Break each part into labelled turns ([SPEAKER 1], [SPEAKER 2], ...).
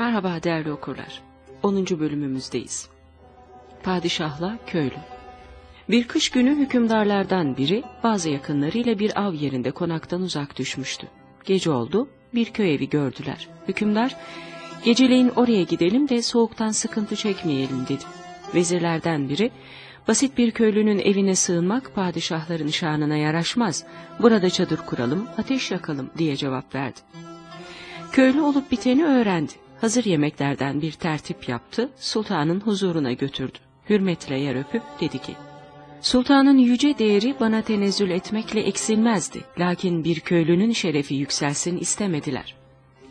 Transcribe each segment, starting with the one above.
[SPEAKER 1] Merhaba değerli okurlar. 10. bölümümüzdeyiz. Padişahla Köylü Bir kış günü hükümdarlardan biri bazı yakınlarıyla bir av yerinde konaktan uzak düşmüştü. Gece oldu, bir köy evi gördüler. Hükümdar, geceleyin oraya gidelim de soğuktan sıkıntı çekmeyelim dedi. Vezirlerden biri, basit bir köylünün evine sığınmak padişahların şanına yaraşmaz. Burada çadır kuralım, ateş yakalım diye cevap verdi. Köylü olup biteni öğrendi. Hazır yemeklerden bir tertip yaptı, sultanın huzuruna götürdü. Hürmetle yer öpüp dedi ki, Sultanın yüce değeri bana tenezzül etmekle eksilmezdi. Lakin bir köylünün şerefi yükselsin istemediler.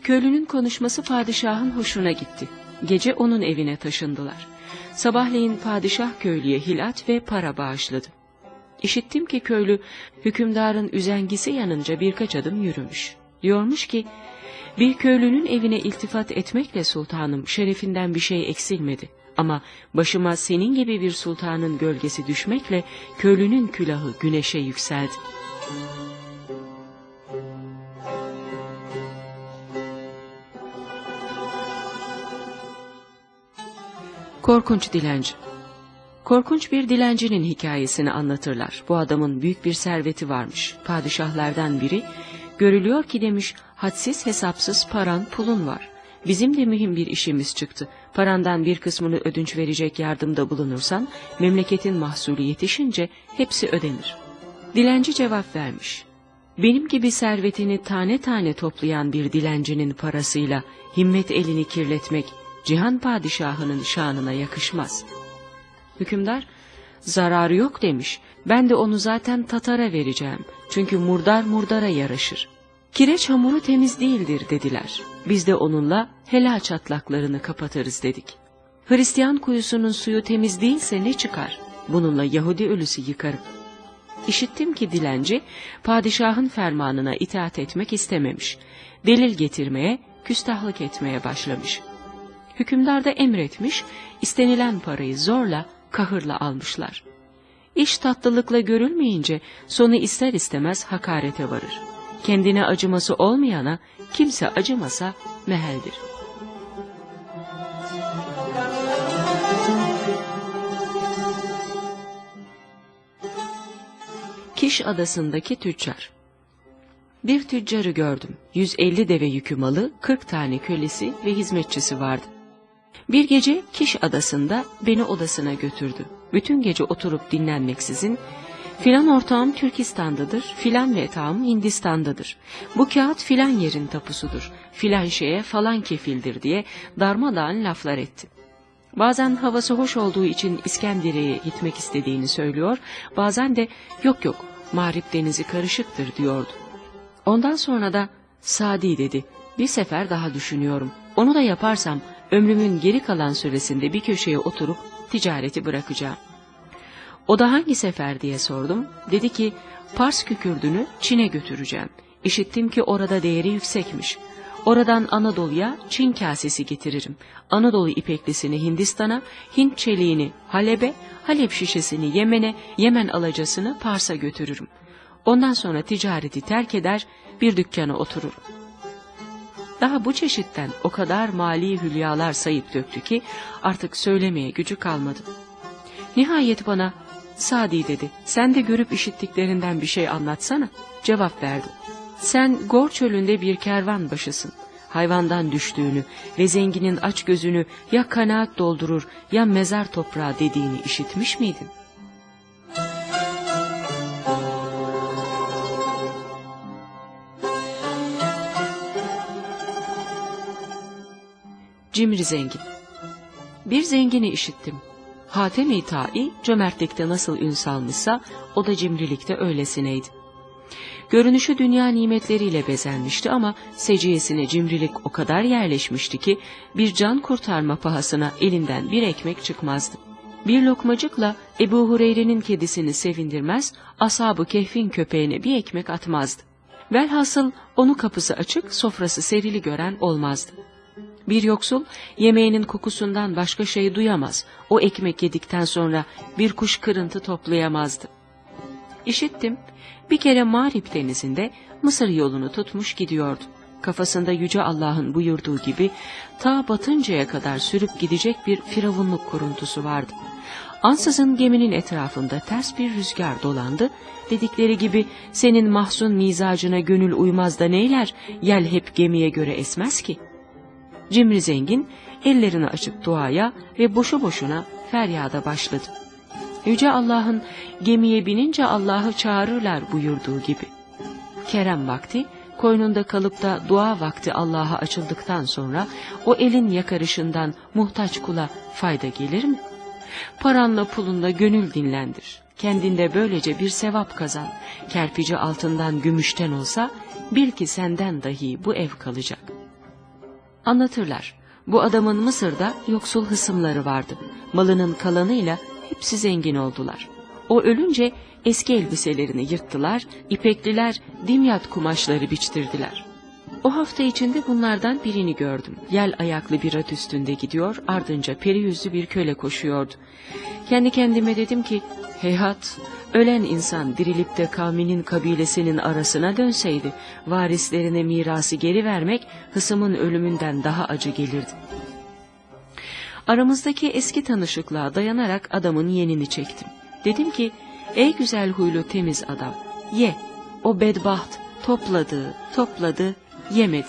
[SPEAKER 1] Köylünün konuşması padişahın hoşuna gitti. Gece onun evine taşındılar. Sabahleyin padişah köylüye hilat ve para bağışladı. İşittim ki köylü hükümdarın üzengisi yanınca birkaç adım yürümüş. Diyormuş ki, bir köylünün evine iltifat etmekle sultanım şerefinden bir şey eksilmedi. Ama başıma senin gibi bir sultanın gölgesi düşmekle köylünün külahı güneşe yükseldi. Korkunç Dilenci Korkunç bir dilencinin hikayesini anlatırlar. Bu adamın büyük bir serveti varmış. Padişahlardan biri, görülüyor ki demiş, hadsiz hesapsız paran pulun var. Bizim de mühim bir işimiz çıktı. Parandan bir kısmını ödünç verecek yardımda bulunursan, memleketin mahsulü yetişince hepsi ödenir. Dilenci cevap vermiş. Benim gibi servetini tane tane toplayan bir dilencinin parasıyla himmet elini kirletmek, cihan padişahının şanına yakışmaz. Hükümdar, zararı yok demiş. Ben de onu zaten Tatar'a vereceğim. Çünkü murdar murdara yaraşır. Kireç hamuru temiz değildir dediler. Biz de onunla helal çatlaklarını kapatırız dedik. Hristiyan kuyusunun suyu temiz değilse ne çıkar? Bununla Yahudi ölüsü yıkarım. İşittim ki dilenci padişahın fermanına itaat etmek istememiş. Delil getirmeye, küstahlık etmeye başlamış. Hükümdar da emretmiş, istenilen parayı zorla, kahırla almışlar. İş tatlılıkla görülmeyince sonu ister istemez hakarete varır. Kendine acıması olmayana kimse acımasa meheldir. Kiş adasındaki tüccar Bir tüccarı gördüm. 150 deve yükü malı, 40 tane kölesi ve hizmetçisi vardı. Bir gece Kiş adasında beni odasına götürdü. Bütün gece oturup dinlenmeksizin Filan ortağım Türkistan'dadır, filan metağım Hindistan'dadır. Bu kağıt filan yerin tapusudur, filan şeye falan kefildir diye darmadağın laflar etti. Bazen havası hoş olduğu için İskenderiye'ye gitmek istediğini söylüyor, bazen de yok yok mağrip denizi karışıktır diyordu. Ondan sonra da Sadi dedi, bir sefer daha düşünüyorum. Onu da yaparsam ömrümün geri kalan süresinde bir köşeye oturup ticareti bırakacağım. O da hangi sefer diye sordum. Dedi ki Pars kükürdünü Çin'e götüreceğim. İşittim ki orada değeri yüksekmiş. Oradan Anadolu'ya Çin kasesi getiririm. Anadolu ipeklisini Hindistan'a, Hint çeliğini Halep'e, Halep şişesini Yemen'e, Yemen alacasını Pars'a götürürüm. Ondan sonra ticareti terk eder, bir dükkana otururum. Daha bu çeşitten o kadar mali hülyalar sayıp döktü ki artık söylemeye gücü kalmadı. Nihayet bana Sadi dedi, sen de görüp işittiklerinden bir şey anlatsana. Cevap verdi. Sen Gor çölünde bir kervan başısın. Hayvandan düştüğünü ve zenginin aç gözünü ya kanaat doldurur ya mezar toprağı dediğini işitmiş miydin? Cimri zengin Bir zengini işittim. Hatem-i Ta'i cömertlikte nasıl ün salmışsa o da cimrilikte öylesineydi. Görünüşü dünya nimetleriyle bezenmişti ama seciyesine cimrilik o kadar yerleşmişti ki bir can kurtarma pahasına elinden bir ekmek çıkmazdı. Bir lokmacıkla Ebu Hureyre'nin kedisini sevindirmez, ashab kehfin köpeğine bir ekmek atmazdı. Velhasıl onu kapısı açık, sofrası serili gören olmazdı. Bir yoksul yemeğinin kokusundan başka şey duyamaz. O ekmek yedikten sonra bir kuş kırıntı toplayamazdı. İşittim, bir kere Mağrip denizinde Mısır yolunu tutmuş gidiyordu. kafasında Yüce Allah'ın buyurduğu gibi ta batıncaya kadar sürüp gidecek bir firavunluk kuruntusu vardı. Ansızın geminin etrafında ters bir rüzgar dolandı. Dedikleri gibi senin mahzun mizacına gönül uymaz da neyler, yel hep gemiye göre esmez ki. Cimri zengin ellerini açıp duaya ve boşu boşuna feryada başladı. Yüce Allah'ın gemiye binince Allah'ı çağırırlar buyurduğu gibi. Kerem vakti, koynunda kalıp da dua vakti Allah'a açıldıktan sonra o elin yakarışından muhtaç kula fayda gelir mi? Paranla pulunla gönül dinlendir. Kendinde böylece bir sevap kazan. Kerpici altından gümüşten olsa bil ki senden dahi bu ev kalacak. Anlatırlar. Bu adamın Mısır'da yoksul hısımları vardı. Malının kalanıyla hepsi zengin oldular. O ölünce eski elbiselerini yırttılar, ipekliler dimyat kumaşları biçtirdiler. O hafta içinde bunlardan birini gördüm. Yel ayaklı bir at üstünde gidiyor, ardınca peri yüzlü bir köle koşuyordu. Kendi kendime dedim ki, heyhat, ölen insan dirilip de kavminin kabilesinin arasına dönseydi, varislerine mirası geri vermek hısımın ölümünden daha acı gelirdi. Aramızdaki eski tanışıklığa dayanarak adamın yenini çektim. Dedim ki, ey güzel huylu temiz adam, ye. O bedbaht topladı, topladı, yemedi.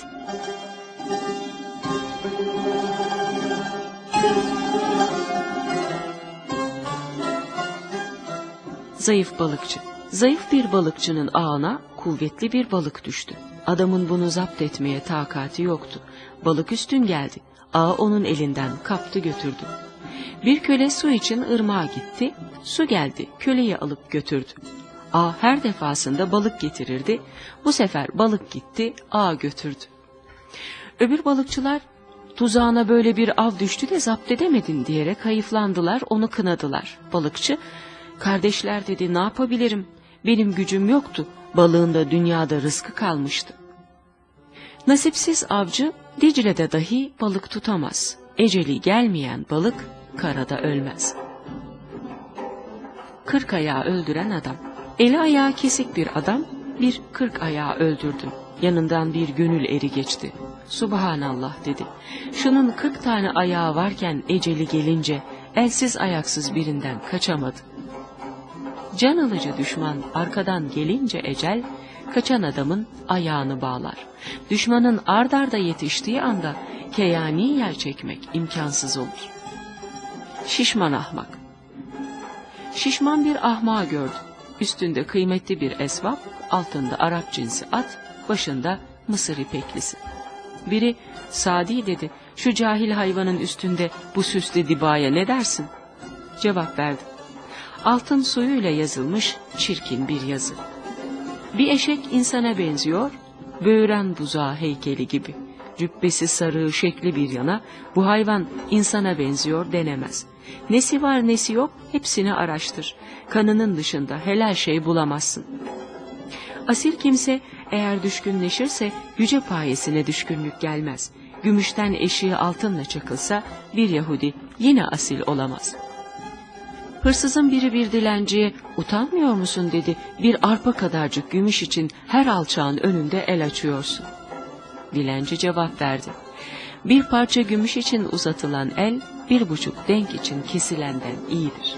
[SPEAKER 1] Zayıf balıkçı. Zayıf bir balıkçının ağına kuvvetli bir balık düştü. Adamın bunu zapt etmeye takati yoktu. Balık üstün geldi. Ağa onun elinden kaptı götürdü. Bir köle su için ırmağa gitti. Su geldi. Köleyi alıp götürdü. Ağa her defasında balık getirirdi. Bu sefer balık gitti, ağa götürdü. Öbür balıkçılar tuzağına böyle bir av düştü de zapt edemedin diyerek hayıflandılar, onu kınadılar. Balıkçı, kardeşler dedi ne yapabilirim, benim gücüm yoktu, balığın da dünyada rızkı kalmıştı. Nasipsiz avcı Dicle'de dahi balık tutamaz. Eceli gelmeyen balık karada ölmez. Kırk ayağı öldüren adam. Eli ayağı kesik bir adam bir kırk ayağı öldürdü. Yanından bir gönül eri geçti. Subhanallah dedi. Şunun kırk tane ayağı varken eceli gelince elsiz ayaksız birinden kaçamadı. Can alıcı düşman arkadan gelince ecel, kaçan adamın ayağını bağlar. Düşmanın ardarda yetiştiği anda keyani yer çekmek imkansız olur. Şişman ahmak Şişman bir ahmağı gördü. Üstünde kıymetli bir esvap, altında Arap cinsi at, başında Mısır ipeklisi. Biri, Sadi dedi, şu cahil hayvanın üstünde bu süslü dibaya ne dersin? Cevap verdi. Altın suyuyla yazılmış çirkin bir yazı. Bir eşek insana benziyor, böğren buzağı heykeli gibi. Cübbesi sarı, şekli bir yana, bu hayvan insana benziyor denemez. Nesi var nesi yok hepsini araştır. Kanının dışında helal şey bulamazsın. Asil kimse eğer düşkünleşirse yüce payesine düşkünlük gelmez. Gümüşten eşiği altınla çakılsa bir Yahudi yine asil olamaz. Hırsızın biri bir dilenciye utanmıyor musun dedi bir arpa kadarcık gümüş için her alçağın önünde el açıyorsun. Dilenci cevap verdi. Bir parça gümüş için uzatılan el bir buçuk denk için kesilenden iyidir.